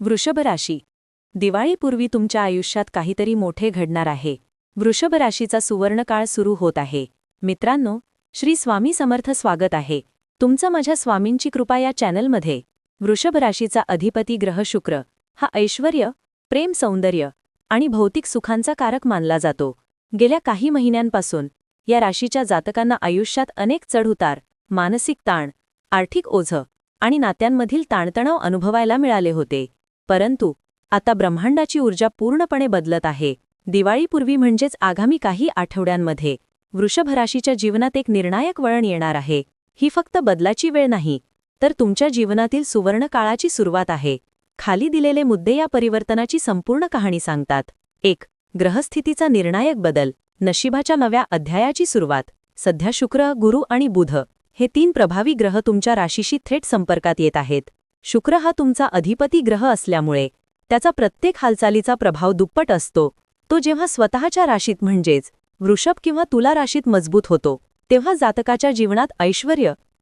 वृषभ राशी दिवाळीपूर्वी तुमच्या आयुष्यात काहीतरी मोठे घडणार आहे. वृषभ राशीचा सुवर्णकाळ सुरू होत आहे. मित्रांनो श्री स्वामी समर्थ स्वागत आहे. तुमचं माझ्या स्वामींची कृपा या चॅनलमध्ये. वृषभ राशीचा अधिपती ग्रह शुक्र. हा ऐश्वर प्रेम सौंदर्य आणि भौतिक सुखांचा कारक मानला जातो. गेल्या काही महिन्यांपासून या राशीच्या जातकांना आयुष्यात अनेक चढउतार मानसिक ताण आर्थिक ओझं आणि नात्यांमधील ताणतणाव अनुभवायला मिळाले होते. परंतु आता ब्रह्मांडाची ऊर्जा पूर्णपणे बदलत आहे. दिवाळीपूर्वी म्हणजेच आगामी काही आठवड्यांमध्ये वृषभराशीच्या जीवनात एक निर्णायक वळण येणार आहे. ही फक्त बदलाची वेळ नाही तर तुमच्या जीवनातील सुवर्ण काळाची सुरुवात आहे. खाली दिलेले मुद्दे या परिवर्तनाची संपूर्ण कहाणी सांगतात. एक ग्रहस्थितीचा निर्णायक बदल नशिबाच्या नव्या अध्यायाची सुरुवात. सध्या शुक्र गुरु आणि बुध हे तीन प्रभावी ग्रह तुमच्या राशीशी थेट संपर्कात येत आहेत. शुक्र हा तुमचा अधिपती ग्रह असल्यामुळे त्याचा प्रत्येक हालचालीचा प्रभाव दुप्पट असतो. तो जेव्हा स्वतःच्या राशीत म्हणजेच वृषभ किंवा तुला राशीत मजबूत होतो तेव्हा जातकाच्या जीवनात ऐश्वर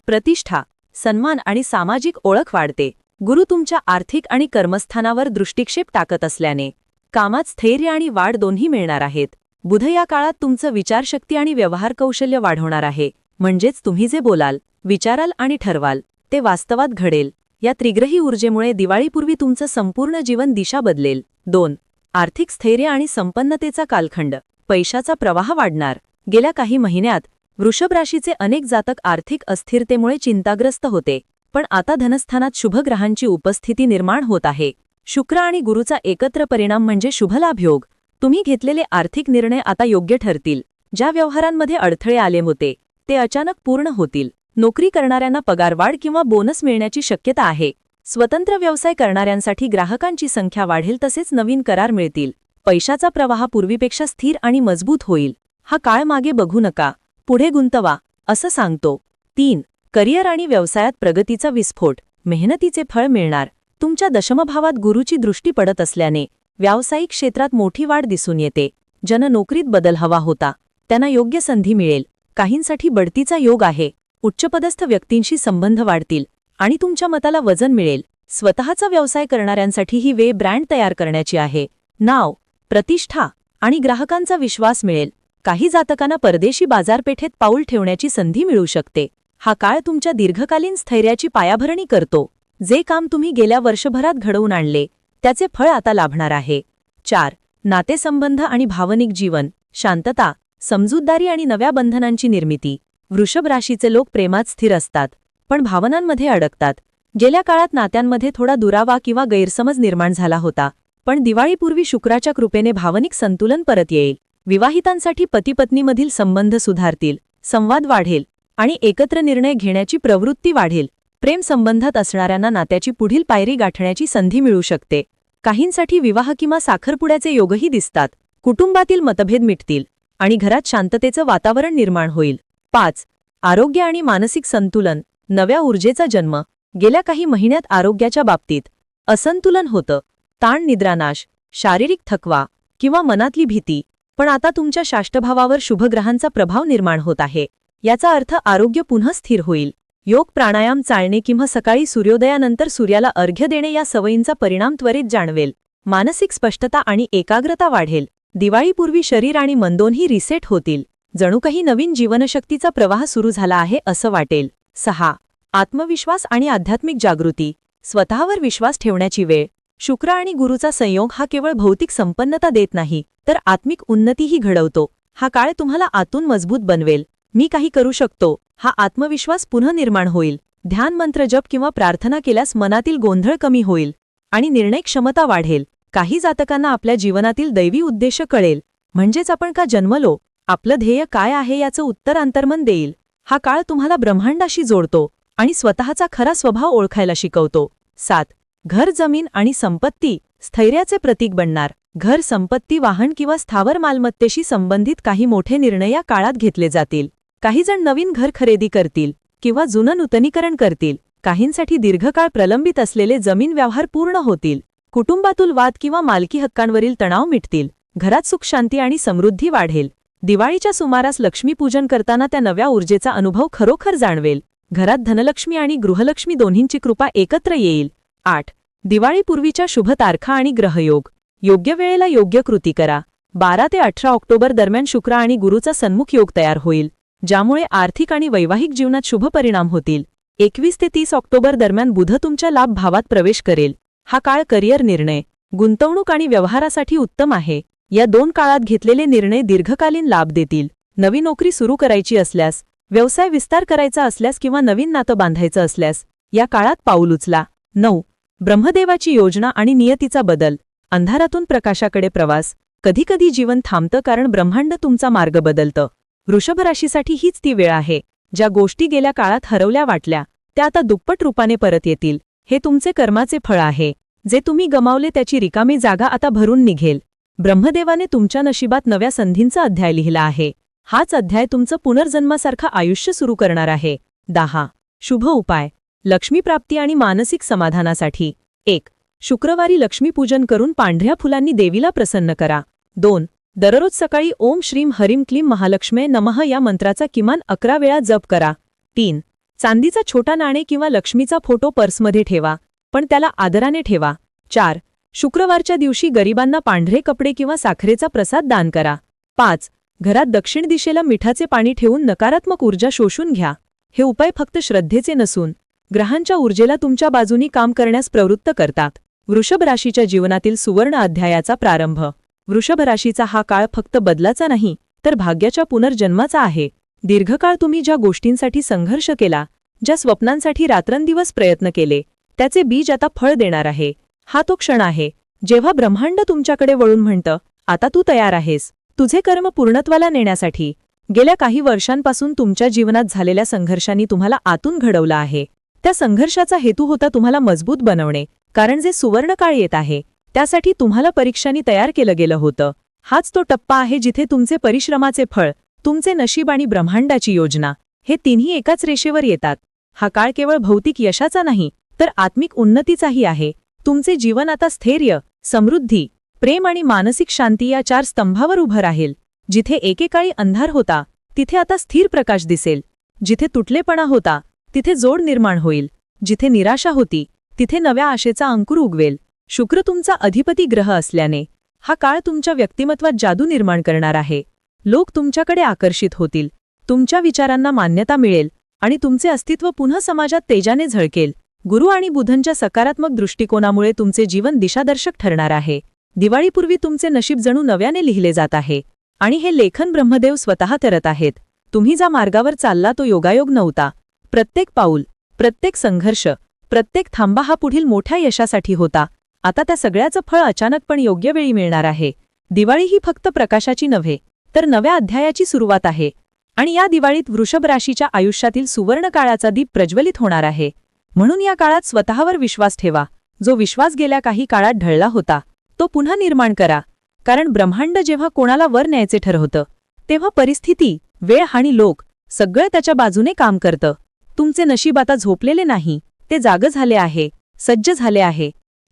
प्रतिष्ठा सन्मान आणि सामाजिक ओळख वाढते. गुरु तुमच्या आर्थिक आणि कर्मस्थानावर दृष्टिक्षेप टाकत असल्याने कामात स्थैर्य आणि वाढ दोन्ही मिळणार आहेत. बुध या काळात तुमचं विचारशक्ती आणि व्यवहार कौशल्य वाढवणार आहे. म्हणजेच तुम्ही जे बोलाल विचाराल आणि ठरवाल ते वास्तवात घडेल. या त्रिग्रही ऊर्जेमुळे दिवाळीपूर्वी तुमचं संपूर्ण जीवन दिशा बदलेल. दोन आर्थिक स्थैर्य आणि संपन्नतेचा कालखंड. पैशाचा प्रवाह वाढणार. गेल्या काही महिन्यात वृषभ राशीचे अनेक जातक आर्थिक अस्थिरतेमुळे चिंताग्रस्त होते पण आता धनस्थानात शुभग्रहांची उपस्थिती निर्माण होत आहे. शुक्र आणि गुरुचा एकत्र परिणाम म्हणजे शुभलाभयोग. तुम्ही घेतलेले आर्थिक निर्णय आता योग्य ठरतील. ज्या व्यवहारांमध्ये अडथळे आले होते ते अचानक पूर्ण होतील. नोकरी करणाऱ्यांना पगारवाढ किंवा बोनस मिळण्याची शक्यता आहे. स्वतंत्र व्यवसाय करणाऱ्यांसाठी ग्राहकांची संख्या वाढेल तसेच नवीन करार मिळतील. पैशाचा प्रवाह पूर्वीपेक्षा स्थिर आणि मजबूत होईल. हा काळ मागे बघू नका. पुढे गुंतवा असं सांगतो. तीन करिअर आणि व्यवसायात प्रगतीचा विस्फोट. मेहनतीचे फळ मिळणार. तुमच्या दशमभावात गुरुची दृष्टी पडत असल्याने व्यावसायिक क्षेत्रात मोठी वाढ दिसून येते. ज्यानं नोकरीत बदल हवा होता त्यांना योग्य संधी मिळेल. काहींसाठी बढतीचा योग आहे. उच्चपदस्थ व्यक्तींशी संबंध वाढतील आणि तुमच्या मताला वजन मिळेल. स्वतःचा व्यवसाय करणाऱ्यांसाठी ही वे ब्रँड तयार करण्याची आहे. नाव प्रतिष्ठा आणि ग्राहकांचा विश्वास मिळेल. काही जातकांना परदेशी बाजारपेठेत पाऊल ठेवण्याची संधी मिळू शकते. हा काळ तुमच्या दीर्घकालीन स्थैर्याची पायाभरणी करतो. जे काम तुम्ही गेल्या वर्षभरात घडवून आणले त्याचे फळ आता लाभणार आहे. चार नातेसंबंध आणि भावनिक जीवन शांतता समजूतदारी आणि नव्या बंधनांची निर्मिती. वृषभ राशीचे लोक प्रेमात स्थिर असतात पण भावनांमध्ये अडकतात. गेल्या काळात नात्यांमध्ये थोडा दुरावा किंवा गैरसमज निर्माण झाला होता पण दिवाळीपूर्वी शुक्राच्या कृपेने भावनिक संतुलन परत येईल. विवाहितांसाठी पतीपत्नीमधील संबंध सुधारतील संवाद वाढेल आणि एकत्र निर्णय घेण्याची प्रवृत्ती वाढेल. प्रेम संबंधात असणाऱ्यांना नात्याची पुढील पायरी गाठण्याची संधी मिळू शकते. काहींसाठी विवाह किंवा साखरपुड्याचे योगही दिसतात. कुटुंबातील मतभेद मिटतील आणि घरात शांततेचं वातावरण निर्माण होईल. पाच. आरोग्य आणि मानसिक संतुलन नव्या ऊर्जेचा जन्म. गेल्या काही महिन्यात आरोग्याच्या बाबतीत. असंतुलन होतं. ताण निद्रानाश शारीरिक थकवा किंवा मनातली भीती. पण आता तुमच्या शाष्टभावावर शुभग्रहांचा प्रभाव निर्माण होत आहे. याचा अर्थ आरोग्य पुन्हा स्थिर होईल. योग प्राणायाम चालणे किंवा सकाळी सूर्योदयानंतर सूर्याला अर्घ्य देणे या सवयींचा परिणाम त्वरित जाणवेल. मानसिक स्पष्टता आणि एकाग्रता वाढेल. दिवाळीपूर्वी शरीर आणि मन दोन्ही रिसेट होतील. जणू काही नवीन जीवनशक्तीचा प्रवाह सुरू झाला आहे असं वाटेल. सहा. आत्मविश्वास आणि आध्यात्मिक जागृती. स्वतःवर विश्वास ठेवण्याची वेळ. शुक्र आणि गुरुचा संयोग हा केवळ भौतिक संपन्नता देत नाही तर आत्मिक उन्नतीही घडवतो. हा काळ तुम्हाला आतून मजबूत बनवेल. मी काही करू शकतो. हा आत्मविश्वास पुनर्निर्माण होईल. ध्यान मंत्र जप किंवा प्रार्थना केल्यास मनातील गोंधळ कमी होईल आणि निर्णय क्षमता वाढेल. काही जातकांना आपल्या जीवनातील दैवी उद्देश कळेल. म्हणजेच आपण का जन्मलो? आपलं ध्येय काय आहे याचं उत्तर अंतर्मन देईल. हा काळ तुम्हाला ब्रह्मांडाशी जोडतो आणि स्वतःचा खरा स्वभाव ओळखायला शिकवतो. सात. घर जमीन आणि संपत्ती स्थैर्याचे प्रतीक बनणार. घर संपत्ती वाहन किंवा स्थावर मालमत्तेशी संबंधित काही मोठे निर्णय या काळात घेतले जातील. काहीजण नवीन घर खरेदी करतील किंवा जुनं नूतनीकरण करतील. काहींसाठी दीर्घकाळ प्रलंबित असलेले जमीन व्यवहार पूर्ण होतील. कुटुंबातील वाद किंवा मालकी हक्कांवरील तणाव मिटतील. घरात सुखशांती आणि समृद्धी वाढेल. दिवाळीच्या सुमारास लक्ष्मीपूजन करताना त्या नव्या ऊर्जेचा अनुभव खरोखर जाणवेल. घरात धनलक्ष्मी आणि गृहलक्ष्मी दोन्हींची कृपा एकत्र येईल. आठ. दिवाळीपूर्वीच्या शुभ तारखा आणि ग्रहयोग. योग्य वेळेला योग्य कृती करा. बारा ते अठरा ऑक्टोबर दरम्यान शुक्र आणि गुरुचा सन्मुख योग तयार होईल ज्यामुळे आर्थिक आणि वैवाहिक जीवनात शुभ परिणाम होतील. एकवीस ते तीस ऑक्टोबर दरम्यान बुध तुमच्या लाभ भावात प्रवेश करेल. हा काळ करिअर निर्णय. गुंतवणूक आणि व्यवहारासाठी उत्तम आहे. या दोन काळात घेतलेले निर्णय दीर्घकालीन लाभ देतील. नवी नोकरी सुरू करायची असल्यास व्यवसाय विस्तार करायचा असल्यास किंवा नवीन नातं बांधायचं असल्यास या काळात पाऊल उचला. नऊ. ब्रह्मदेवाची योजना आणि नियतीचा बदल. अंधारातून प्रकाशाकडे प्रवास. कधीकधी जीवन थांबतं कारण ब्रह्मांड तुमचा मार्ग बदलतं. वृषभ राशीसाठी हीच ती वेळ आहे ज्या गोष्टी गेल्या काळात हरवल्या वाटल्या त्या आता दुप्पट रूपाने परत येतील. हे तुमचे कर्माचे फळ आहे. जे तुम्ही गमावले त्याची रिकामी जागा आता भरून निघेल. ब्रह्मदेवाने तुमच्या नशिबात नव्या संधींचा अध्याय लिहिला आहे. हाच अध्याय तुमचं पुनर्जन्मासारखं आयुष्य सुरू करणार आहे. दहा. शुभ उपाय. लक्ष्मीप्राप्ती आणि मानसिक समाधानासाठी. एक. शुक्रवारी लक्ष्मीपूजन करून पांढऱ्या फुलांनी देवीला प्रसन्न करा. दोन. दररोज सकाळी ओम श्रीम हरिम क्लीम महालक्ष्मे नमः या मंत्राचा किमान अकरा वेळा जप करा. तीन. चांदीचा छोटा नाणे किंवा लक्ष्मीचा फोटो पर्समध्ये ठेवा पण त्याला आदराने ठेवा. चार. शुक्रवारच्या दिवशी गरिबांना पांढरे कपडे किंवा साखरेचा प्रसाद दान करा. पाच घरात दक्षिण दिशेला मिठाचे पाणी ठेवून नकारात्मक ऊर्जा शोषून घ्या. हे उपाय फक्त श्रद्धेचे नसून ग्रहांच्या ऊर्जेला तुमच्या बाजूनी काम करण्यास प्रवृत्त करतात. वृषभ राशीच्या जीवनातील सुवर्ण अध्यायाचा प्रारंभ. वृषभ राशीचा हा काळ फक्त बदलाचा नाही तर भाग्याच्या पुनर्जन्माचा आहे. दीर्घकाळ तुम्ही ज्या गोष्टींसाठी संघर्ष केला ज्या स्वप्नांसाठी रात्रंदिवस प्रयत्न केले त्याचे बीज आता फळ देणार आहे. हा तो क्षण आहे. जेव्हा ब्रह्मांड तुमच्याकडे वळून म्हणतं आता तू तयार आहेस. तुझे कर्म पूर्णत्वाला नेण्यासाठी. गेल्या काही वर्षांपासून तुमच्या जीवनात झालेल्या संघर्षांनी तुम्हाला आतून घडवलं आहे. त्या संघर्षाचा हेतू होता तुम्हाला मजबूत बनवणे. कारण जे सुवर्णकाळ येत आहे त्यासाठी तुम्हाला परीक्षांनी तयार केलं गेलं होतं. हाच तो टप्पा आहे जिथे तुमचे परिश्रमाचे फळ तुमचे नशीब आणि ब्रह्मांडाची योजना हे तिन्ही एकाच रेषेवर येतात. हा काळ केवळ भौतिक यशाचा नाही तर आत्मिक उन्नतीचाही आहे. तुमचे जीवन आता स्थैर्य समृद्धी प्रेम आणि मानसिक शांती या चार स्तंभावर उभं राहील. जिथे एकेकाळी अंधार होता तिथे आता स्थिर प्रकाश दिसेल. जिथे तुटलेपणा होता तिथे जोड निर्माण होईल. जिथे निराशा होती तिथे नव्या आशेचा अंकुर उगवेल. शुक्र तुमचा अधिपती ग्रह असल्याने हा काळ तुमच्या व्यक्तिमत्वात जादू निर्माण करणार आहे. लोक तुमच्याकडे आकर्षित होतील. तुमच्या विचारांना मान्यता मिळेल आणि तुमचे अस्तित्व पुन्हा समाजात तेजाने झळकेल. गुरु आणि बुधनच्या सकारात्मक दृष्टिकोनामुळे तुमचे जीवन दिशादर्शक ठरणार आहे. दिवाळीपूर्वी तुमचे नशीब जणू नव्याने लिहिले जात आहे. आणि हे लेखन ब्रह्मदेव स्वतः करत आहेत. तुम्ही ज्या मार्गावर चालला तो योगायोग नव्हता. प्रत्येक पाऊल प्रत्येक संघर्ष प्रत्येक थांबा हा पुढील मोठ्या यशासाठी होता. आता त्या सगळ्याचं फळ अचानक पण योग्य वेळी मिळणार आहे. दिवाळी ही फक्त प्रकाशाची नव्हे तर नव्या अध्यायाची सुरुवात आहे. आणि या दिवाळीत वृषभ राशीच्या आयुष्यातील सुवर्ण काळाचा दीप प्रज्वलित होणार आहे. म्हणून या काळात स्वतःवर विश्वास ठेवा. जो विश्वास गेल्या काही काळात ढळला होता तो पुन्हा निर्माण करा. कारण ब्रह्मांड जेव्हा कोणाला वर न्यायचे ठरवतं तेव्हा परिस्थिती वेळ आणि लोक सगळं त्याच्या बाजूने काम करतं. तुमचे नशीब आता झोपलेले नाही ते जाग झाले आहे सज्ज झाले आहे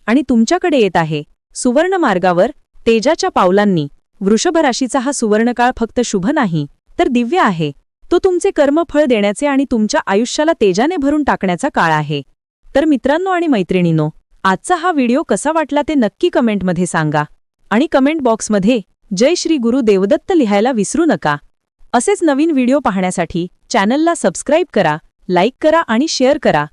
आणि तुमच्याकडे येत आहे. सुवर्ण मार्गावर तेजाच्या पावलांनी वृषभराशीचा हा सुवर्णकाळ फक्त शुभ नाही तर दिव्य आहे. तो तुमचे कर्मफळ देण्याचे आणि तुमच्या आयुष्याला तेजाने भरून टाकण्याचा काळ आहे. तर मित्रांनो आणि मैत्रिणींनो आजचा हा व्हिडिओ कसा वाटला ते नक्की कमेंटमध्ये सांगा. आणि कमेंट बॉक्समध्ये जय श्री गुरु देवदत्त लिहायला विसरू नका. असेच नवीन व्हिडिओ पाहण्यासाठी चॅनलला सबस्क्राईब करा लाईक करा आणि शेअर करा.